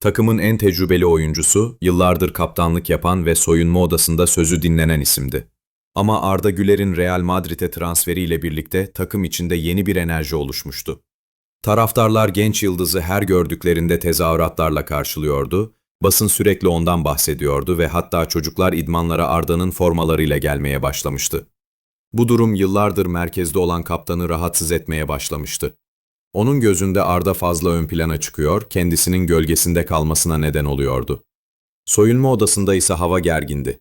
Takımın en tecrübeli oyuncusu, yıllardır kaptanlık yapan ve soyunma odasında sözü dinlenen isimdi. Ama Arda Güler'in Real Madrid'e transferiyle birlikte takım içinde yeni bir enerji oluşmuştu. Taraftarlar genç yıldızı her gördüklerinde tezahüratlarla karşılıyordu, basın sürekli ondan bahsediyordu ve hatta çocuklar idmanlara Arda'nın formalarıyla gelmeye başlamıştı. Bu durum yıllardır merkezde olan kaptanı rahatsız etmeye başlamıştı. Onun gözünde Arda fazla ön plana çıkıyor, kendisinin gölgesinde kalmasına neden oluyordu. Soyunma odasında ise hava gergindi.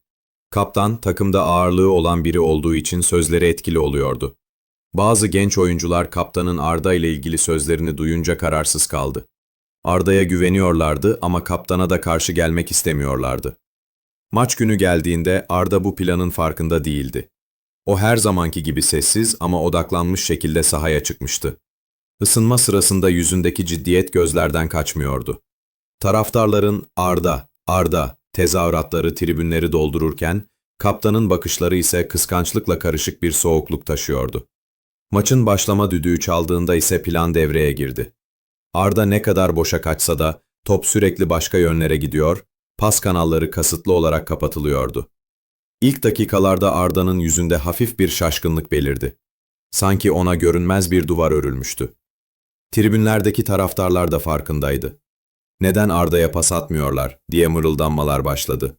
Kaptan, takımda ağırlığı olan biri olduğu için sözleri etkili oluyordu. Bazı genç oyuncular kaptanın Arda ile ilgili sözlerini duyunca kararsız kaldı. Arda'ya güveniyorlardı ama kaptana da karşı gelmek istemiyorlardı. Maç günü geldiğinde Arda bu planın farkında değildi. O her zamanki gibi sessiz ama odaklanmış şekilde sahaya çıkmıştı. Isınma sırasında yüzündeki ciddiyet gözlerden kaçmıyordu. Taraftarların Arda, Arda tezahüratları tribünleri doldururken, kaptanın bakışları ise kıskançlıkla karışık bir soğukluk taşıyordu. Maçın başlama düdüğü çaldığında ise plan devreye girdi. Arda ne kadar boşa kaçsa da top sürekli başka yönlere gidiyor, pas kanalları kasıtlı olarak kapatılıyordu. İlk dakikalarda Arda'nın yüzünde hafif bir şaşkınlık belirdi. Sanki ona görünmez bir duvar örülmüştü. Tribünlerdeki taraftarlar da farkındaydı. Neden Arda'ya pas atmıyorlar diye mırıldanmalar başladı.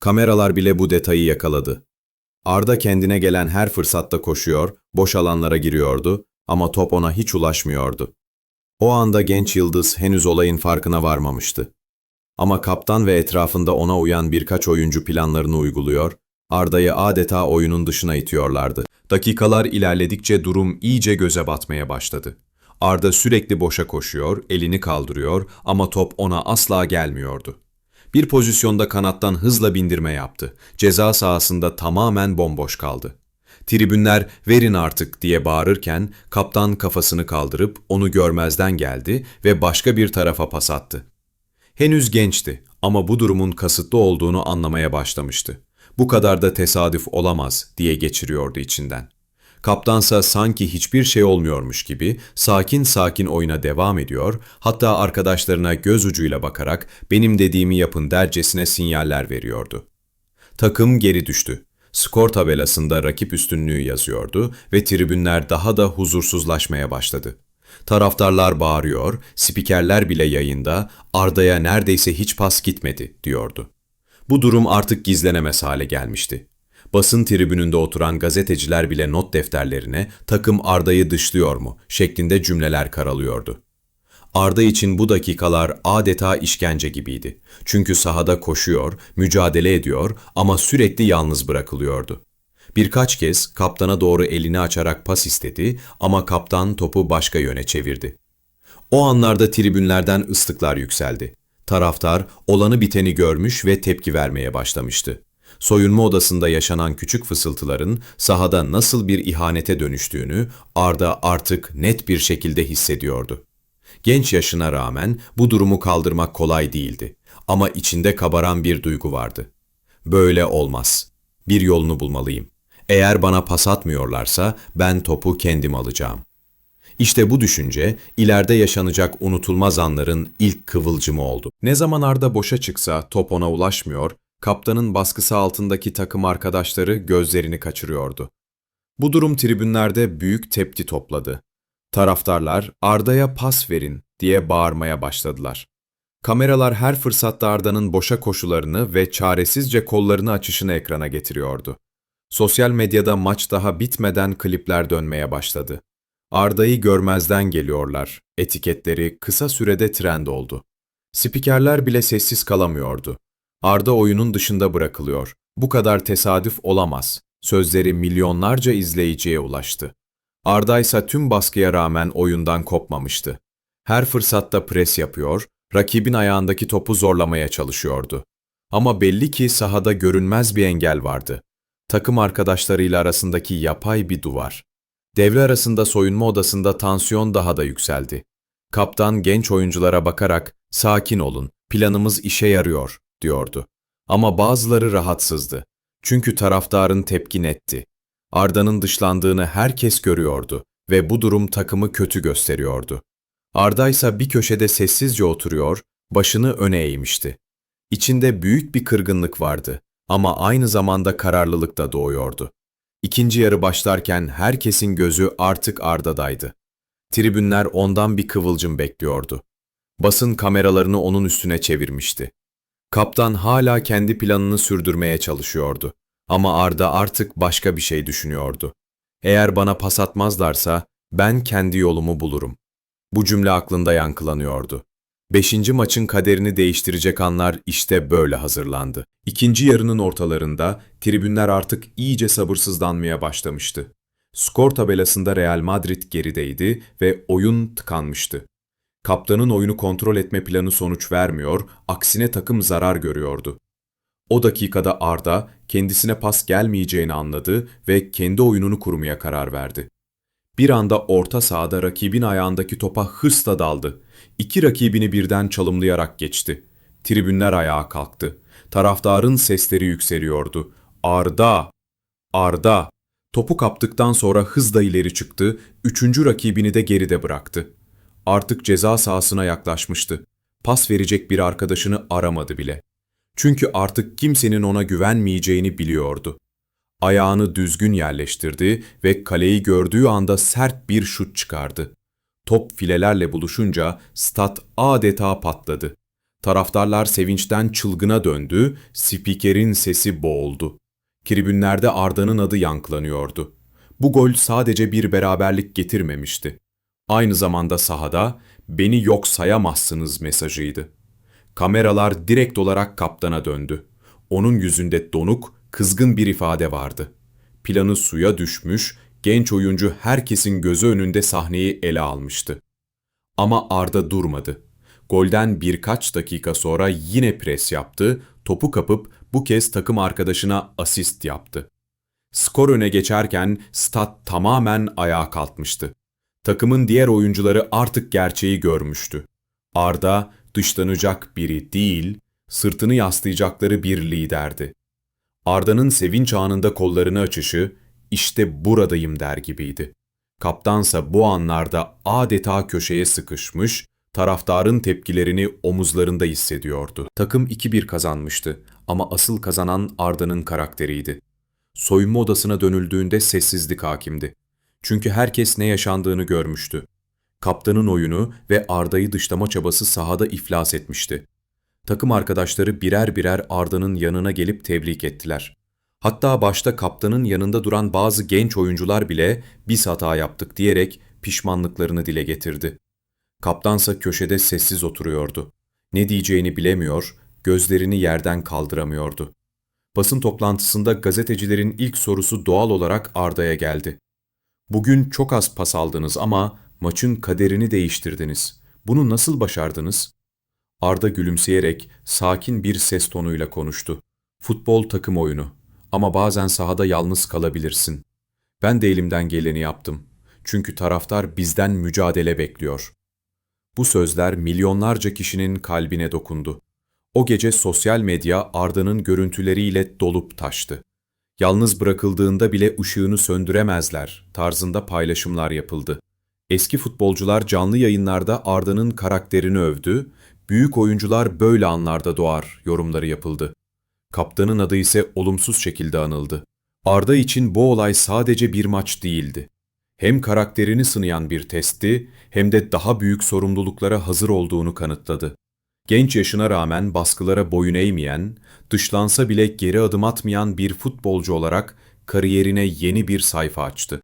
Kameralar bile bu detayı yakaladı. Arda kendine gelen her fırsatta koşuyor, boş alanlara giriyordu ama top ona hiç ulaşmıyordu. O anda genç yıldız henüz olayın farkına varmamıştı. Ama kaptan ve etrafında ona uyan birkaç oyuncu planlarını uyguluyor, Arda'yı adeta oyunun dışına itiyorlardı. Dakikalar ilerledikçe durum iyice göze batmaya başladı. Arda sürekli boşa koşuyor, elini kaldırıyor ama top ona asla gelmiyordu. Bir pozisyonda kanattan hızla bindirme yaptı. Ceza sahasında tamamen bomboş kaldı. Tribünler verin artık diye bağırırken kaptan kafasını kaldırıp onu görmezden geldi ve başka bir tarafa pas attı. Henüz gençti ama bu durumun kasıtlı olduğunu anlamaya başlamıştı. Bu kadar da tesadüf olamaz diye geçiriyordu içinden. Kaptansa sanki hiçbir şey olmuyormuş gibi sakin sakin oyuna devam ediyor, hatta arkadaşlarına göz ucuyla bakarak benim dediğimi yapın dercesine sinyaller veriyordu. Takım geri düştü. Skor tabelasında rakip üstünlüğü yazıyordu ve tribünler daha da huzursuzlaşmaya başladı. Taraftarlar bağırıyor, spikerler bile yayında Arda'ya neredeyse hiç pas gitmedi diyordu. Bu durum artık gizlenemez hale gelmişti. Basın tribününde oturan gazeteciler bile not defterlerine takım Arda'yı dışlıyor mu şeklinde cümleler karalıyordu. Arda için bu dakikalar adeta işkence gibiydi. Çünkü sahada koşuyor, mücadele ediyor ama sürekli yalnız bırakılıyordu. Birkaç kez kaptana doğru elini açarak pas istedi ama kaptan topu başka yöne çevirdi. O anlarda tribünlerden ıslıklar yükseldi. Taraftar olanı biteni görmüş ve tepki vermeye başlamıştı. Soyunma odasında yaşanan küçük fısıltıların sahada nasıl bir ihanete dönüştüğünü Arda artık net bir şekilde hissediyordu. Genç yaşına rağmen bu durumu kaldırmak kolay değildi ama içinde kabaran bir duygu vardı. Böyle olmaz. Bir yolunu bulmalıyım. Eğer bana pas atmıyorlarsa ben topu kendim alacağım. İşte bu düşünce ileride yaşanacak unutulmaz anların ilk kıvılcımı oldu. Ne zaman Arda boşa çıksa top ona ulaşmıyor, kaptanın baskısı altındaki takım arkadaşları gözlerini kaçırıyordu. Bu durum tribünlerde büyük tepki topladı. Taraftarlar Arda'ya pas verin diye bağırmaya başladılar. Kameralar her fırsatta Arda'nın boşa koşularını ve çaresizce kollarını açışını ekrana getiriyordu. Sosyal medyada maç daha bitmeden klipler dönmeye başladı. Arda'yı görmezden geliyorlar. Etiketleri kısa sürede trend oldu. Spikerler bile sessiz kalamıyordu. Arda oyunun dışında bırakılıyor. Bu kadar tesadüf olamaz. Sözleri milyonlarca izleyiciye ulaştı. Arda ise tüm baskıya rağmen oyundan kopmamıştı. Her fırsatta pres yapıyor, rakibin ayağındaki topu zorlamaya çalışıyordu. Ama belli ki sahada görünmez bir engel vardı. Takım arkadaşlarıyla arasındaki yapay bir duvar. Devre arasında soyunma odasında tansiyon daha da yükseldi. Kaptan genç oyunculara bakarak "Sakin olun, planımız işe yarıyor." Diyordu. Ama bazıları rahatsızdı. Çünkü taraftarın tepki netti. Arda'nın dışlandığını herkes görüyordu ve bu durum takımı kötü gösteriyordu. Arda ise bir köşede sessizce oturuyor, Başını öne eğmişti. İçinde büyük bir kırgınlık vardı ama aynı zamanda kararlılık da doğuyordu. İkinci yarı başlarken herkesin gözü artık Arda'daydı. Tribünler ondan bir kıvılcım bekliyordu. Basın kameralarını onun üstüne çevirmişti. Kaptan hala kendi planını sürdürmeye çalışıyordu. Ama Arda artık başka bir şey düşünüyordu. Eğer bana pas atmazlarsa ben kendi yolumu bulurum. Bu cümle aklında yankılanıyordu. Beşinci maçın kaderini değiştirecek anlar işte böyle hazırlandı. İkinci yarının ortalarında tribünler artık iyice sabırsızlanmaya başlamıştı. Skor tabelasında Real Madrid gerideydi ve oyun tıkanmıştı. Kaptanın oyunu kontrol etme planı sonuç vermiyor, aksine takım zarar görüyordu. O dakikada Arda kendisine pas gelmeyeceğini anladı ve kendi oyununu kurmaya karar verdi. Bir anda orta sahada rakibin ayağındaki topa hırsla daldı. İki rakibini birden çalımlayarak geçti. Tribünler ayağa kalktı. Taraftarın sesleri yükseliyordu. Arda! Arda! Topu kaptıktan sonra hızla ileri çıktı, üçüncü rakibini de geride bıraktı. Artık ceza sahasına yaklaşmıştı. Pas verecek bir arkadaşını aramadı bile. Çünkü artık kimsenin ona güvenmeyeceğini biliyordu. Ayağını düzgün yerleştirdi ve kaleyi gördüğü anda sert bir şut çıkardı. Top filelerle buluşunca stat adeta patladı. Taraftarlar sevinçten çılgına döndü, spikerin sesi boğuldu. Tribünlerde Arda'nın adı yankılanıyordu. Bu gol sadece bir beraberlik getirmemişti. Aynı zamanda sahada beni yok sayamazsınız mesajıydı. Kameralar direkt olarak kaptana döndü. Onun yüzünde donuk, kızgın bir ifade vardı. Planı suya düşmüş, genç oyuncu herkesin gözü önünde sahneyi ele almıştı. Ama Arda durmadı. Golden birkaç dakika sonra yine pres yaptı, topu kapıp bu kez takım arkadaşına asist yaptı. Skor öne geçerken stat tamamen ayağa kalkmıştı. Takımın diğer oyuncuları artık gerçeği görmüştü. Arda dışlanacak biri değil, sırtını yaslayacakları bir liderdi. Arda'nın sevinç anında kollarını açışı, işte buradayım der gibiydi. Kaptansa bu anlarda adeta köşeye sıkışmış, taraftarın tepkilerini omuzlarında hissediyordu. Takım 2-1 kazanmıştı ama asıl kazanan Arda'nın karakteriydi. Soyunma odasına dönüldüğünde sessizlik hakimdi. Çünkü herkes ne yaşandığını görmüştü. Kaptanın oyunu ve Arda'yı dışlama çabası sahada iflas etmişti. Takım arkadaşları birer birer Arda'nın yanına gelip tebrik ettiler. Hatta başta kaptanın yanında duran bazı genç oyuncular bile biz hata yaptık diyerek pişmanlıklarını dile getirdi. Kaptansa köşede sessiz oturuyordu. Ne diyeceğini bilemiyor, gözlerini yerden kaldıramıyordu. Basın toplantısında gazetecilerin ilk sorusu doğal olarak Arda'ya geldi. Bugün çok az pas aldınız ama maçın kaderini değiştirdiniz. Bunu nasıl başardınız? Arda gülümseyerek sakin bir ses tonuyla konuştu. Futbol takım oyunu ama bazen sahada yalnız kalabilirsin. Ben de elimden geleni yaptım. Çünkü taraftar bizden mücadele bekliyor. Bu sözler milyonlarca kişinin kalbine dokundu. O gece sosyal medya Arda'nın görüntüleriyle dolup taştı. Yalnız bırakıldığında bile ışığını söndüremezler tarzında paylaşımlar yapıldı. Eski futbolcular canlı yayınlarda Arda'nın karakterini övdü, büyük oyuncular böyle anlarda doğar yorumları yapıldı. Kaptanın adı ise olumsuz şekilde anıldı. Arda için bu olay sadece bir maç değildi. Hem karakterini sınayan bir testti, hem de daha büyük sorumluluklara hazır olduğunu kanıtladı. Genç yaşına rağmen baskılara boyun eğmeyen, dışlansa bile geri adım atmayan bir futbolcu olarak kariyerine yeni bir sayfa açtı.